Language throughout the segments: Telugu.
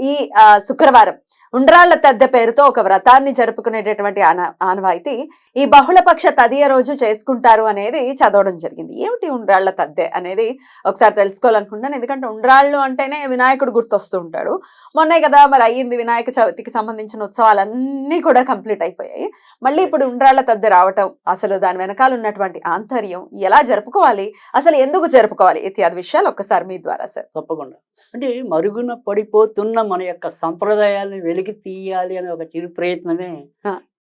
ఈ శుక్రవారం ఉండ్రాళ్ళ తద్దె పేరుతో ఒక వ్రతాన్ని జరుపుకునేటటువంటి ఆన- ఆనవాయితీ ఈ బహుళపక్ష తదియ రోజు చేసుకుంటారు అనేది చదవడం జరిగింది. ఏమిటి ఉండ్రాళ్ళ తద్దె అనేది? ఒకసారి తెలుసుకోవాలనుకుంటున్నాను. ఎందుకంటే ఉండ్రాళ్ళు అంటేనే వినాయకుడు గుర్తొస్తూ ఉంటాడు. మొన్నే కదా మరి అయ్యింది వినాయక చవితికి సంబంధించిన ఉత్సవాలన్నీ కూడా కంప్లీట్ అయిపోయాయి. మళ్ళీ ఇప్పుడు ఉండ్రాళ్ళ తద్దె రావటం అసలు దాని వెనకాల ఉన్నటువంటి ఆంతర్యం ఎలా జరుపుకోవాలి? అసలు ఎందుకు జరుపుకోవాలి? ఇత్యాది విషయాలు ఒక్కసారి మీ ద్వారా సార్. తప్పకుండా. అంటే మరుగున పడిపోతున్న మన యొక్క సంప్రదాయాలను వెలికి తీయాలి అనే ఒక చిరు ప్రయత్నమే.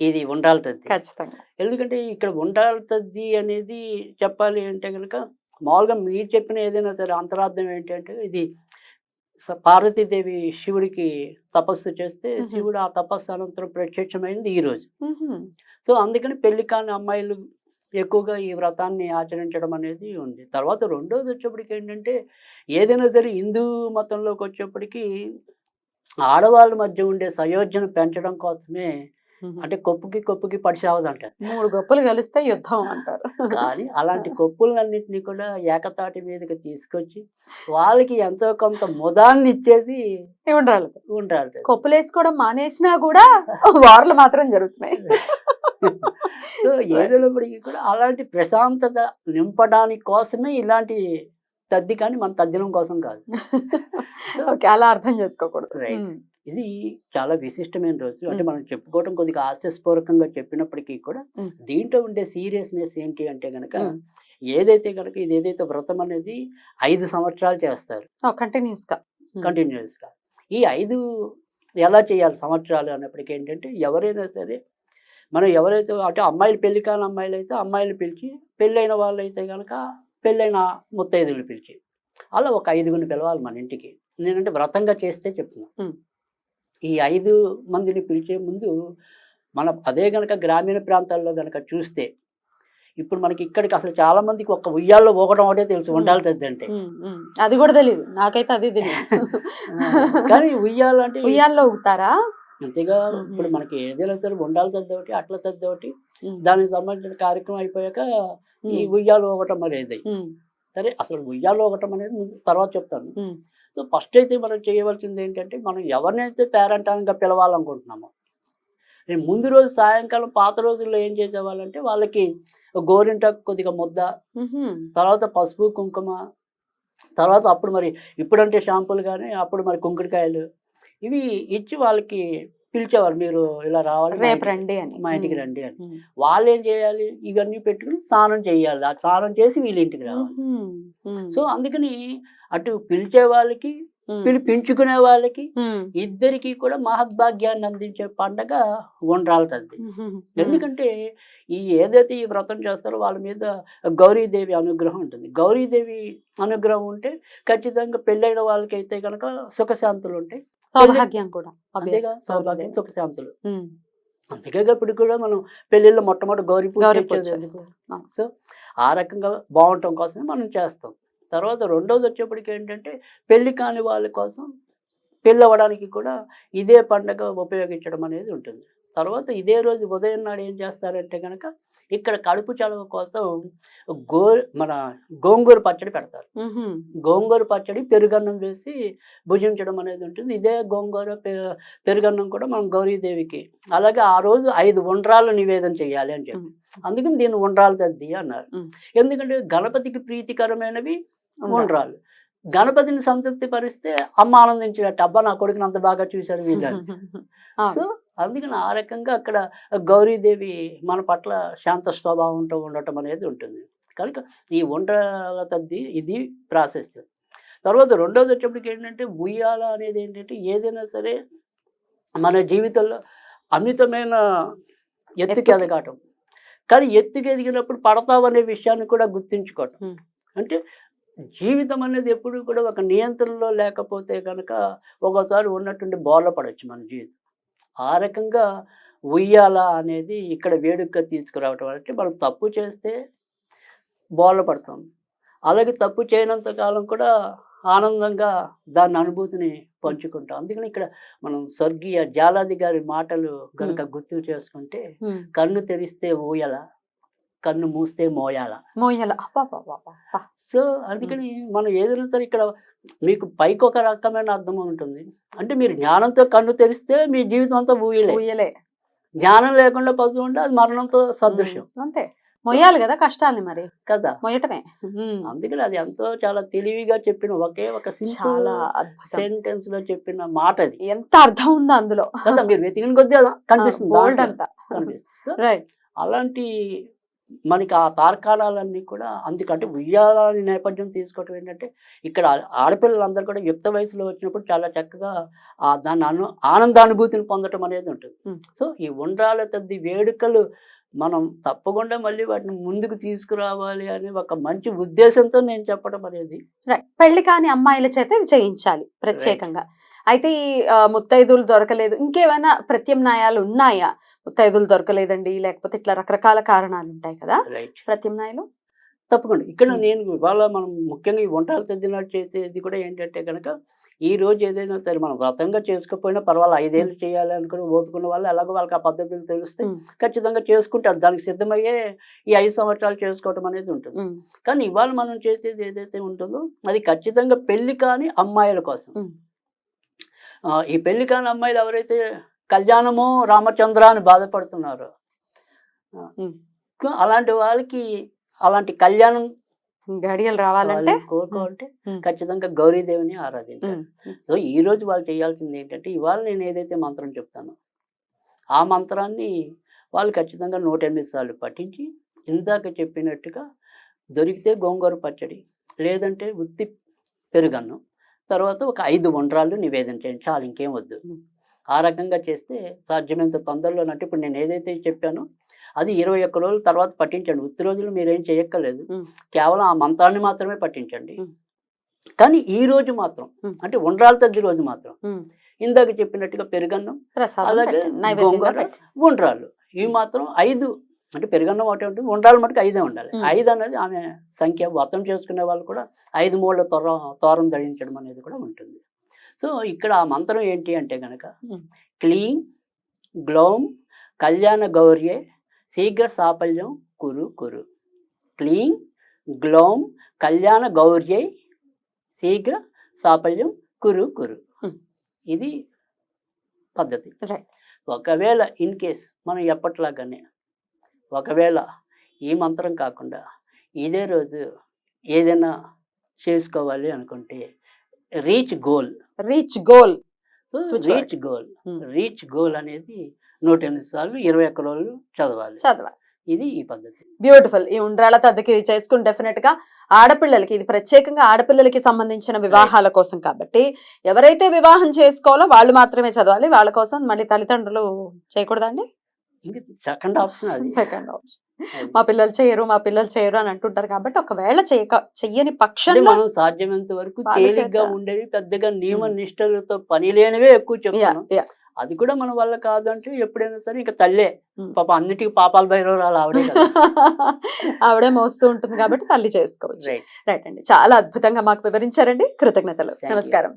ఇది ఉండాలి తద్ది ఖచ్చితంగా ఎందుకంటే ఇక్కడ ఉండాలి తద్ది అనేది చెప్పాలి అంటే కనుక మామూలుగా మీరు చెప్పిన ఏదైనా సరే అంతరార్థం ఏంటి అంటే ఇది పార్వతీదేవి శివుడికి తపస్సు చేస్తే. శివుడు ఆ తపస్సు అనంతరం ప్రత్యక్షమైంది ఈ రోజు మ్హూ. సో అందుకని పెళ్ళి కాని అమ్మాయిలు ఎక్కువగా ఈ వ్రతాన్ని ఆచరించడం అనేది ఉంది. తర్వాత రెండోది వచ్చేప్పటికి ఏంటంటే ఏదైనా సరే హిందూ మతంలోకి వచ్చేప్పటికి ఆడవాళ్ళ మధ్య ఉండే సయోధ్యను పెంచడం కోసమే అంటే కొప్పుకి కొప్పుకి పడిసావదంటారు మూడు గొప్పలు కలిస్తే యుద్ధం అంటారు. కానీ అలాంటి కొప్పులన్నింటినీ కూడా ఏకతాటి మీదకి తీసుకొచ్చి వాళ్ళకి ఎంతో కొంత ముదాన్ని ఇచ్చేది ఉండాలి. ఉంటారు కొప్పులు వేసుకోవడం మానేసినా కూడా వార్లు మాత్రం జరుగుతున్నాయి. సో ఏదైనప్పటికీ కూడా అలాంటి ప్రశాంతత నింపడానికి కోసమే ఇలాంటి తద్ది కానీ మన తద్దినం కోసం కాదు ఓకే అలా అర్థం చేసుకోకూడదు. ఉమ్. ఇది చాలా విశిష్టమైన రోజు అంటే. మనం చెప్పుకోవడం కొద్దిగా హాస్యస్పూర్వకంగా చెప్పినప్పటికీ కూడా. దీంట్లో ఉండే సీరియస్నెస్ ఏంటి అంటే గనక Mm. ఏదైతే గనక ఇది ఏదైతే వ్రతం అనేది ఐదు సంవత్సరాలు చేస్తారు ఓ, కంటిన్యూస్గా ఉమ్. కంటిన్యూస్గా ఈ ఐదు ఎలా చేయాలి సంవత్సరాలు అన్నప్పటికీ ఏంటంటే ఎవరైనా సరే మనం ఎవరైతే అంటే అమ్మాయిలు పెళ్ళి కాని అమ్మాయిలు అయితే అమ్మాయిలు పిలిచి పెళ్ళైన వాళ్ళు అయితే కనుక పెళ్ళైన ముత్తైదులు పిలిచి అలా ఒక ఐదుగురిని పిలవాలి మన ఇంటికి నేనంటే వ్రతంగా చేస్తే చెప్తున్నా. ఈ ఐదు మందిని పిలిచే ముందు మన అదే గనక గ్రామీణ ప్రాంతాల్లో గనక చూస్తే ఇప్పుడు మనకి ఇక్కడికి అసలు చాలా మందికి ఒక ఉయ్యాల్లో పోగడం ఒకటే తెలుసు. ఉండాలి ఉమ్. అది కూడా తెలియదు నాకైతే అది తెలియదు కానీ ఉయ్యాలంటే ఉయ్యాల్లో ఊగుతారా అంతేగా. ఇప్పుడు మనకి ఏదైనా సరే ఉండాలి ఒకటి అట్ల తద్ది ఒకటి ఉమ్, దానికి సంబంధించిన కార్యక్రమం అయిపోయాక ఈ ఉయ్యాలు ఒకటం అనేది సరే అసలు ఉయ్యాలు ఒకటం అనేది తర్వాత చెప్తాను. సో ఫస్ట్ అయితే మనం చేయవలసింది ఏంటంటే మనం ఎవరినైతే పేరంటానికి పిలవాలనుకుంటున్నామో నేను ముందు రోజు సాయంకాలం పాత రోజుల్లో ఏం చేసేవాళ్ళంటే వాళ్ళకి గోరింట కొద్దిగా ముద్ద. తర్వాత పసుపు కుంకుమ తర్వాత అప్పుడు మరి ఇప్పుడంటే షాంపూలు కానీ అప్పుడు మరి కుంకుడుకాయలు ఇవి ఇచ్చి వాళ్ళకి పిలిచేవారు మీరు ఇలా రావాలి రేపు రండి అని. మా ఇంటికి రండి అని. వాళ్ళు ఏం చేయాలి? ఇవన్నీ పెట్టుకుని స్నానం చేయాలి. ఆ స్నానం చేసి వీళ్ళ ఇంటికి రావాలి. సో అందుకని అటు పిలిచే వాళ్ళకి పిలిపించుకునే వాళ్ళకి ఇద్దరికి కూడా మహద్భాగ్యాన్ని అందించే పండగ ఉండాలి ఉహుం, ఎందుకంటే ఈ ఏదైతే ఈ వ్రతం చేస్తారో వాళ్ళ మీద గౌరీదేవి అనుగ్రహం ఉంటుంది. గౌరీదేవి అనుగ్రహం ఉంటే ఖచ్చితంగా పెళ్ళైన వాళ్ళకైతే కనుక సుఖశాంతులు ఉంటాయి. సౌభాగ్యం కూడా. అంతేగా. సౌభాగ్యం సుఖశాంతులు. అందుకే ఇప్పుడు కూడా మనం పెళ్ళిళ్ళలో మొట్టమొదటి గౌరీ పూజ. సో ఆ రకంగా బాగుండటం కోసమే మనం చేస్తాం. తర్వాత రెండోది వచ్చేప్పటికి ఏంటంటే పెళ్ళి కాని వాళ్ళ కోసం పెళ్ళి అవ్వడానికి కూడా ఇదే పండగ ఉపయోగించడం అనేది ఉంటుంది తర్వాత ఇదే రోజు ఉదయం నాడు ఏం చేస్తారంటే కనుక ఇక్కడ కడుపు చలవ కోసం గో మన గోంగూర పచ్చడి పెడతారు గోంగూర పచ్చడి పెరుగన్నం వేసి భుజించడం అనేది ఉంటుంది ఇదే గోంగూర పె- పెరుగన్నం కూడా మనం గౌరీదేవికి అలాగే ఆ రోజు ఐదు ఉండ్రాలు నివేదన చేయాలి అని చెప్పి. అందుకని దీన్ని ఉండ్రాలు తద్ది అన్నారు. ఎందుకంటే గణపతికి ప్రీతికరమైనవి. ఉండ్రాలు గణపతిని సంతృప్తి పరిస్తే అమ్మ ఆనందించినట్టు అబ్బా నా కొడుకుని అంత బాగా చూశారు వీళ్ళు అని. అవును. సో అందుకని ఆ రకంగా అక్కడ గౌరీదేవి మన పట్ల శాంత స్వభావంతో ఉండటం అనేది ఉంటుంది కనుక ఈ ఉండ్రాల తద్ది ఇది ప్రాసెస్ తర్వాత రెండోది వచ్చేప్పటికి ఏంటంటే ఉయ్యాల అనేది ఏంటంటే ఏదైనా సరే మన జీవితంలో అమితమైన ఎత్తుకి. ఎదగటం కానీ ఎత్తుకి ఎదిగినప్పుడు పడతావనే విషయాన్ని కూడా గుర్తుంచుకోవటం. అంటే జీవితం అనేది ఎప్పుడు కూడా ఒక నియంత్రణలో లేకపోతే కనుక ఒకసారి ఉన్నట్టుండి బోర్ల పడవచ్చు మన జీవితం. ఆ రకంగా ఉయ్యాల అనేది ఇక్కడ వేడుకగా తీసుకురావటం అంటే మనం తప్పు చేస్తే బోర్ల పడతాం. అలాగే తప్పు చేయనంత కాలం కూడా ఆనందంగా దాని అనుభూతిని పంచుకుంటాం. అందుకని ఇక్కడ మనం స్వర్గీయ జాలాది గారి మాటలు కనుక గుర్తు చేసుకుంటే. కన్ను తెరిస్తే ఊయల కన్ను మూస్తే మోయాల? మోయల. సో అందుకని మనం సరే ఇక్కడ మీకు పైకి ఒక రకమైన అర్థం ఉంటుంది. అంటే మీరు జ్ఞానంతో కన్ను తెరిస్తే మీ జీవితం అంతా ఊయలే. ఊయలే. జ్ఞానం లేకుండా పశువు ఉంటే అది మరణంతో సదృశ్యం. అంతే. మొయ్యాలి కదా కష్టాల్ని మరి. కదా. మొయ్యటమే. అందుకని అది ఎంతో చాలా తెలివిగా చెప్పిన ఒకే ఒక చాలా సెంటెన్స్లో చెప్పిన మాట అది ఎంత అర్థం ఉందో అందులో. కదా మీరు వెతికిన కొద్దీ కనిపిస్తుంది అంతా. అలాంటి మనకి ఆ తార్కాణాలన్నీ కూడా అందుకంటే ఉయ్యాలని నేపథ్యం తీసుకోవటం ఏంటంటే ఇక్కడ ఆడపిల్లలందరూ కూడా యుక్త వయసులో వచ్చినప్పుడు చాలా చక్కగా ఆ దాన్ని అను ఆనందానుభూతిని పొందటం అనేది ఉంటుంది. సో ఈ ఉండ్రాల తద్ది వేడుకలు మనం తప్పకుండా మళ్ళీ వాటిని ముందుకు తీసుకురావాలి అనే ఒక మంచి ఉద్దేశంతో నేను చెప్పడం అనేది పెళ్ళి కాని అమ్మాయిల చేత ఇది చేయించాలి ప్రత్యేకంగా. అయితే ఈ ఆ, ముత్తైదువులు దొరకలేదు. ఇంకేమైనా ప్రత్యామ్నాయాలు ఉన్నాయా? ముత్తైదువులు దొరకలేదండి లేకపోతే ఇట్లా రకరకాల కారణాలు ఉంటాయి కదా ప్రత్యామ్నాయాలు? తప్పకుండా ఇక్కడ. నేను ఇవాళ మనం ముఖ్యంగా ఈ వంటలు తెద్దినట్టు చేసేది కూడా ఏంటంటే కనుక ఈ రోజు ఏదైనా సరే మనం వ్రతంగా చేసుకోకపోయినా పర్వాలేదు ఐదేళ్ళు చేయాలి అనుకుని ఓపుకున్న వాళ్ళు ఎలాగో వాళ్ళకి ఆ పద్ధతులు తెలిస్తే. ఖచ్చితంగా చేసుకుంటారు దానికి సిద్ధమయ్యే ఈ ఐదు సంవత్సరాలు చేసుకోవటం అనేది ఉంటుంది కానీ ఇవాళ మనం చేసేది ఏదైతే ఉంటుందో అది ఖచ్చితంగా పెళ్ళి కాని అమ్మాయిల కోసం ఈ పెళ్ళి కాని అమ్మాయిలు ఎవరైతే కళ్యాణమో రామచంద్ర అని బాధపడుతున్నారో. అలాంటి వాళ్ళకి అలాంటి కళ్యాణం గడియలు రావాలంటే? కోరుకోవాలంటే. ఖచ్చితంగా గౌరీదేవిని ఆరాధించాలి. ఉమ్, సో ఈ రోజు వాళ్ళు చేయాల్సింది ఏంటంటే ఇవాళ నేను ఏదైతే మంత్రం చెప్తానో ఆ మంత్రాన్ని వాళ్ళు ఖచ్చితంగా నూట ఎనిమిది సార్లు పఠించి ఇందాక చెప్పినట్టుగా దొరికితే గోంగూర పచ్చడి లేదంటే ఉత్తి పెరుగన్నం తర్వాత ఒక ఐదు వండ్రాలు నివేదన చేయండి. చాలు ఇంకేం వద్దు. ఆ రకంగా చేస్తే సాధ్యమైనంత తొందరలో అంటే ఇప్పుడు నేను ఏదైతే చెప్పానో అది ఇరవై ఒక్క రోజుల తర్వాత పట్టించండి ఉత్తి రోజులు మీరేం చేయక్కర్లేదు. కేవలం ఆ మంత్రాన్ని మాత్రమే పట్టించండి. కానీ ఈ రోజు మాత్రం. అంటే ఉండ్రాల తద్ది రోజు మాత్రం. ఇందాక చెప్పినట్టుగా పెరుగన్నం అలాగే గోంగూర. ఉండ్రాళ్ళు ఇవి మాత్రం ఐదు అంటే పెరుగన్నం ఒకటే ఉంటుంది ఉండ్రాలు మటుకు ఐదే ఉండాలి. ఐదు అనేది ఆమె సంఖ్య వ్రతం చేసుకునే వాళ్ళు కూడా ఐదు మూల తోర తోరం ధరించడం అనేది కూడా ఉంటుంది సో ఇక్కడ ఆ మంత్రం ఏంటి అంటే గనక ఉమ్. క్లీం గ్లౌం కళ్యాణ గౌర్యే శీఘ్ర సాఫల్యం కురు కురు క్లీం గ్లౌం కళ్యాణ గౌర్యై శీఘ్ర సాఫల్యం కురు కురు. ఇది పద్ధతి ఒకవేళ ఇన్ కేస్ మనం ఎప్పట్లాగానే ఒకవేళ ఈ మంత్రం కాకుండా ఇదే రోజు ఏదైనా చేసుకోవాలి అనుకుంటే reach goal. Reach goal. Word. Reach goal. Hmm. Reach goal అనేది నూట ఎనిమిది సార్లు ఇరవై ఒక్క రోజులు చదవాలి. చదవాలి. ఇది ఈ పద్ధతి. బ్యూటిఫుల్ ఈ ఉండ్రాల తద్దకి చేసుకుని డెఫినెట్గా ఆడపిల్లలకి ఇది ప్రత్యేకంగా ఆడపిల్లలకి సంబంధించిన వివాహాల కోసం కాబట్టి ఎవరైతే వివాహం చేసుకోవాలో వాళ్ళు మాత్రమే చదవాలి. వాళ్ళ కోసం మళ్ళీ తల్లిదండ్రులు చేయకూడదండి ఇంక సెకండ్ ఆప్షన్ అది. Second option. మా పిల్లలు చేయరు మా పిల్లలు చేయరు అని అంటుంటారు కాబట్టి ఒకవేళ చేయక చెయ్యని పక్షంలో మనం సాధ్యమైనంత వరకు తేలిగ్గా ఉండేవి పెద్దగా నియమ. నిష్టలతో పని లేనివే ఎక్కువ చెప్తాను. అది కూడా మన వల్ల కాదంటే ఎప్పుడైనా సరే ఇంకా తల్లే. పాప అన్నిటికీ పాపాల భైరవరాలు ఆవిడే ఆవిడే మోస్తూ ఉంటుంది కాబట్టి తల్లి చేసుకోవచ్చు. రైట్ అండి. చాలా అద్భుతంగా మాకు వివరించారండి. కృతజ్ఞతలు. నమస్కారం.